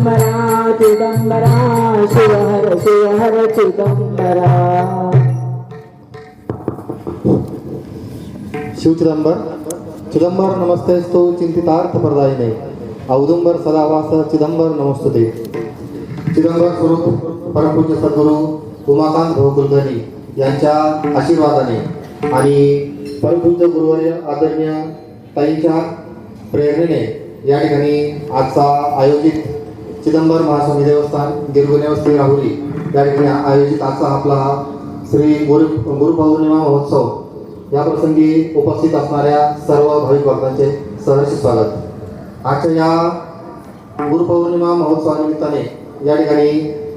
चिदंबरा चिदंबरा शिव हर शिव हर चिदंबरा शिवचिदंबर चिदंबर नमस्तेस्तु चिंतितार्थ प्रदायिने. औदुंबर सदावास चिदंबर नमस्ते चिदंबर स्वरूप परमपूज्य सद्गुरू उमाकांत भाऊ कुलकर्णी यांच्या आशीर्वादाने आणि परमपूज्य गुरुवर्य आदरणीय ताईंच्या प्रेरणेने या ठिकाणी आजचा आयोजित चिदंबर महास्वामी देवस्थान गिरगुनेवस्ती राहुरी. या ठिकाणी आयोजित आजचा आपला हा श्री गुरु गुरुपौर्णिमा महोत्सव. या प्रसंगी उपस्थित असणाऱ्या सर्व भाविक भक्तांचे सहर्ष स्वागत. आजच्या या गुरुपौर्णिमा महोत्सवानिमित्ताने या ठिकाणी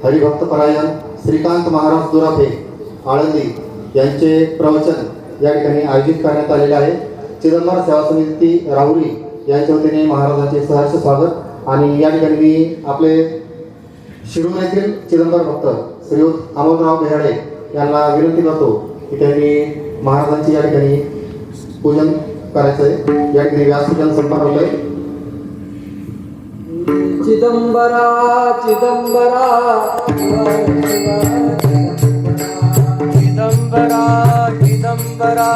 हरिभक्त परायण श्रीकांत महाराज दुराफे आळंदी यांचे प्रवचन या ठिकाणी आयोजित करण्यात आलेले आहे. चिदंबर सेवा समिती राहुरी यांच्या वतीने महाराजांचे सहर्ष स्वागत. आणि या ठिकाणी मी आपले शिरूर येथील चिदंबर भक्त श्रीयुत अमोलराव बेहाडे यांना विनंती करतो की त्यांनी महाराजांची या ठिकाणी पूजन करायचं आहे या ठिकाणी व्यासपूजन संपन्न होत आहे चिदंबरा चिदंबरा चिदंबरा चिदंबरा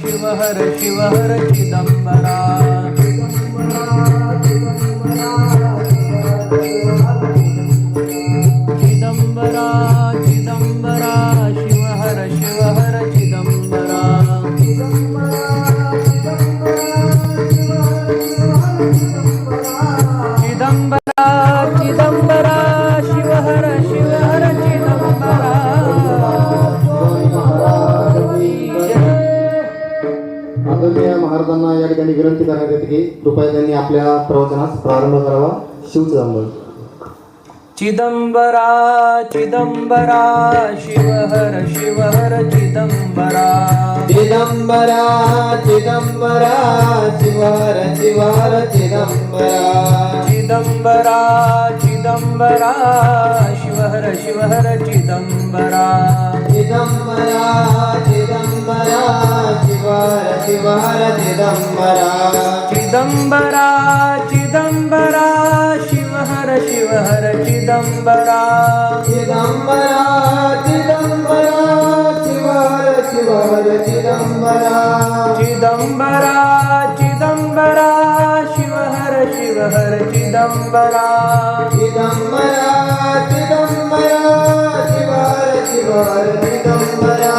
शिव हर शिव हर चिदंबरा चिदंबरा. की कृपया त्यांनी आपल्या प्रवचनास प्रारंभ करावा. शिवचिदंबर चिदंबरा चिदंबरा शिव हर शिव हर चिदंबरा. चिदंबरा चिदंबरा शिवर शिवर चिदंबरा. चिदंबरा चिदंबरा शिवहर शिवहर चिदंबरा. चिदम्बरा चिदंबरा शिवहर शिवहर चिदंबरा. चिदम्बरा चिदम्बरा शिवहर शिवहर चिदंबरा. चिदंबरा चिदम्बरा शिवहर शिवहर चिदम्बरा चिदम्बरा हर शिव हर चिदंबरा. चिदंबरा चिदंबरा शिवर शिवर चिदंबरा.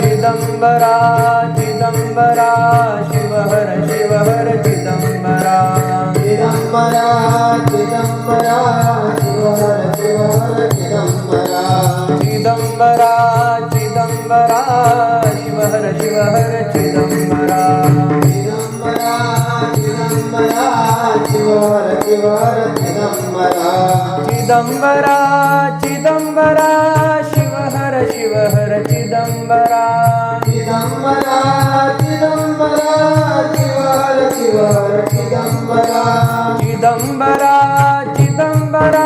चिदंबरा चिदंबरा शिव हर शिव हर चिदंबरा. चिदंबरा चिदंबरा शिवर शिवर चिदंबरा. चिदंबरा चिदंबरा शिव हर शिव हर चिदंबरा. चिदंबरा ಚಿದಂಬರ ಚಿವರ ಚಿವರ ಚಿದಂಬರ ಚಿದಂಬರ ಚಿದಂಬರ ಶಿವ ಹರ ಶಿವ ಹರ ಚಿದಂಬರ ಚಿದಂಬರ ಚಿದಂಬರ ಚಿವರ ಚಿವರ ಚಿದಂಬರ ಚಿದಂಬರ ಚಿದಂಬರ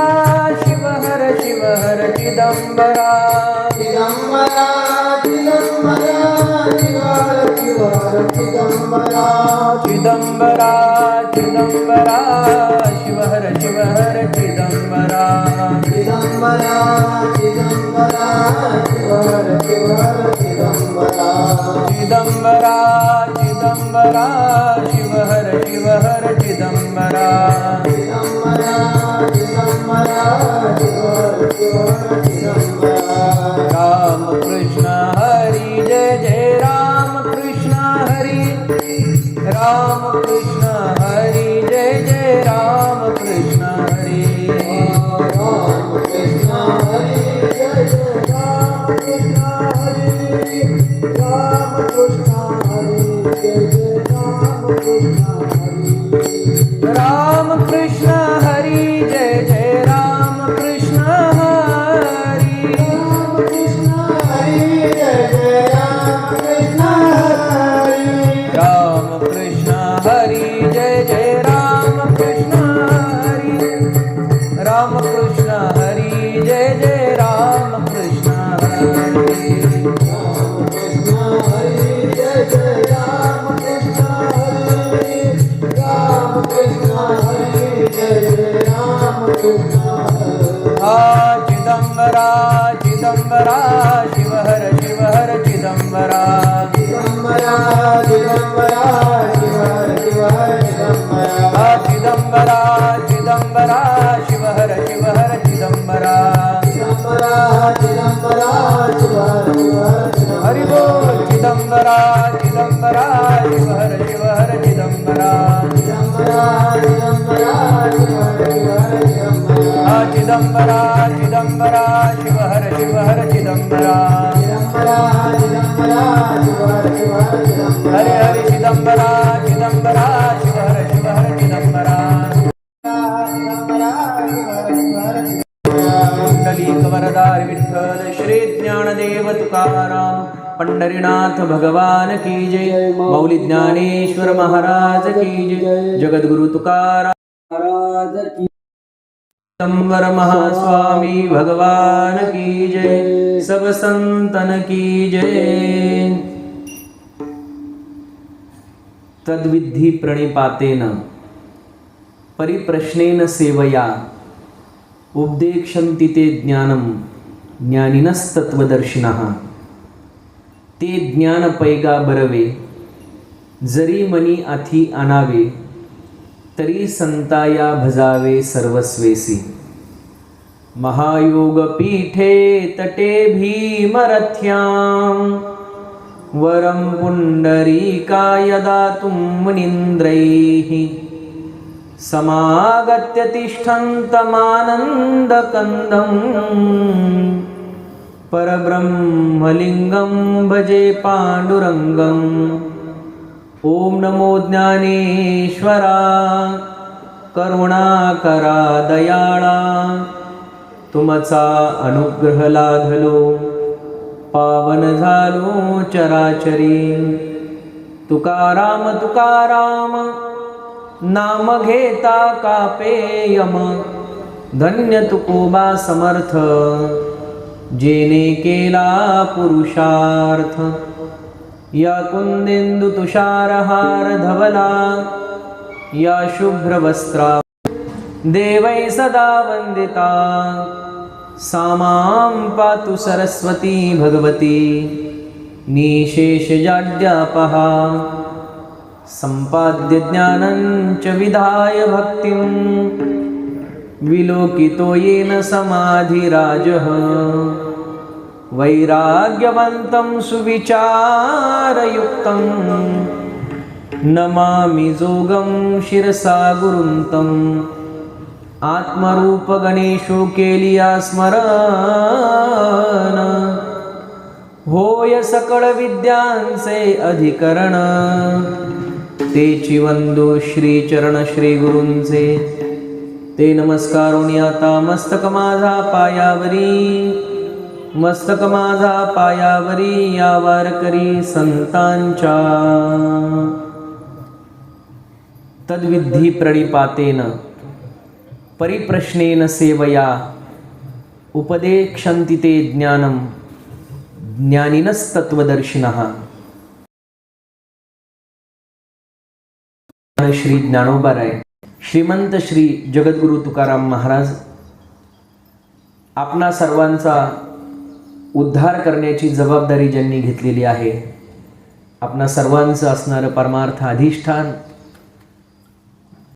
ಶಿವ ಹರ ಶಿವ ಹರ ಚಿದಂಬರ ಚಿದಂಬರ ಚಿದಂಬರ ಶಿವ ಹರ ಶಿವ ಹರ ಚಿದಂಬರ चिदम्बरा चिदम्बरा शिव हर शिव हर चिदम्बरा चिदम्बरा चिदम्बरा शिव हर शिव हर चिदम्बरा चिदम्बरा चिदम्बरा शिव हर शिव हर चिदम्बरा चिदम्बरा चिदम्बरा शिव हर शिव हर राम कृष्ण हरी जय जय राम कृष्ण हरी। राम हर शिव हर चिदंबरा हरि बोल चिदंबरा चिदंबरा शिव हर शिव हर चिदंबरा चिदंबरा चिदंबरा शिव हर शिव हर चिदंबरा हा चिदंबरा चिदंबरा शिव हर शिव हर चिदंबरा तुकाराम पंढरीनाथ भगवान की जय मौली ज्ञानेश्वर महाराज की जय जगद्गुरु तुकाराम महाराज की शंकर महास्वामी भगवान की जय सब संतन की जय तद्विधी प्रणिपातेन परिप्रश्नेन सेवया उपदेक्षन्ति ते ज्ञानं ज्ञानिनस्तत्वदर्शिन ते ज्ञान पैगा बरवे जरी मनी अथि आणावे तरी संताया भजावे सर्वस्वेसी। महायोगपीठे तटे भीमरथ्यां वरं पुण्डरीकाय दातुं मुनीन्द्रैः। समागत्य तिष्ठन्तमानन्दकन्दम् परब्रह्मलिङ्गं भजे पाण्डुरङ्गम्। ॐ नमो ज्ञानेश्वरा करुणाकरा दयाळा। तुमचा अनुग्रह लाधलो पावन झालो चराचरी। तुकाराम तुकाराम नाम घेता कापेयम। धन्य तुकोबा समर्थ। जेने केला पुरुषार्थ. या कुंदेंदु तुषारहार धवला या शुभ्रवस्त्रा देवै सदा वन्दिता. सामां पातु सरस्वती भगवती निशेषजाड्यापहा सम्पाद्य ज्ञानं विधाय भक्तिं विलोकितो येन समाधिराजः. वैराग्यवन्तं सुविचारयुक्तं। नमामि जोगं शिरसा गुरुं तम् आत्मरूप गणेशो केलिया स्मरण। होय सकळ विद्यांचे अधिकरण। ते चिवंदो श्री चरण श्री ते नमस्कारोनी आता मस्तक माझा पायावरी। मस्तक माझा पायावरी या वारकरी संतांच्या. तद्विधी प्रणिपातेन परिप्रश्नेन सेवया उपदेक्षन्ति ते ज्ञानं ज्ञानिनस्तत्त्वदर्शिनः. श्री ज्ञानोबाराय श्रीमंत श्री जगद्गुरु तुकाराम महाराज आपणा सर्वांचा उद्धार करण्याची जबाबदारी ज्यांनी घेतलेली आहे आपणा सर्वांचं असणारं परमार्थ अधिष्ठान